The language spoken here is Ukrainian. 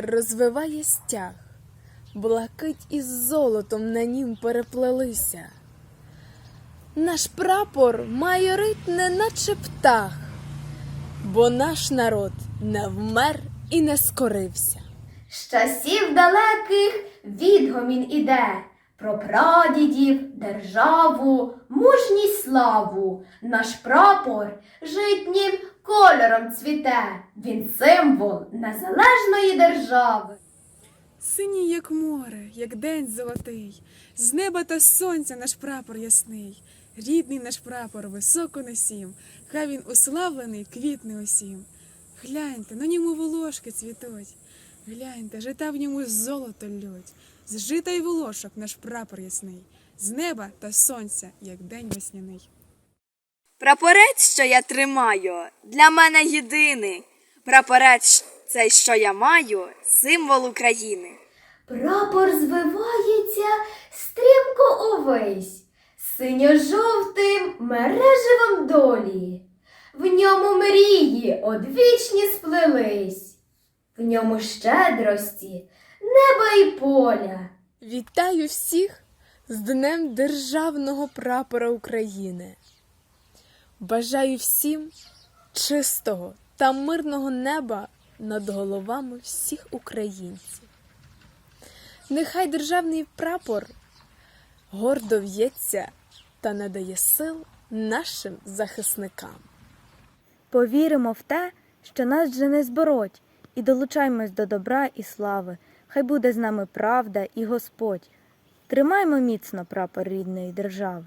розвиває стяг, блакить із золотом на нім переплелися. Наш прапор майорить, неначе птах, бо наш народ не вмер і не скорився. З часів далеких відгомін іде про прадідів, державу, мужність славу. Наш прапор житнім кольором цвіте. Він символ незалежної держави. Синій, як море, як день золотий, з неба та сонця наш прапор ясний, рідний наш прапор високо несім, хай він уславлений, квітне усім. Гляньте, на ньому волошки цвітуть, гляньте, жита в ньому золото лють, з жита й волошок наш прапор ясний, з неба та сонця, як день весняний. Прапорець, що я тримаю, для мене єдиний. Прапорець цей, що я маю, символ України. Прапор звивається стрімко увесь, синьо-жовтим мереживом долі. В ньому мрії одвічні сплелись, в ньому щедрості, неба і поля. Вітаю всіх з Днем Державного прапора України. Бажаю всім чистого та мирного неба над головами всіх українців. Нехай державний прапор гордо в'ється та надає сил нашим захисникам. Повіримо в те, що нас вже не збороть, і долучаймось до добра і слави. Хай буде з нами правда і Господь. Тримаймо міцно прапор рідної держави.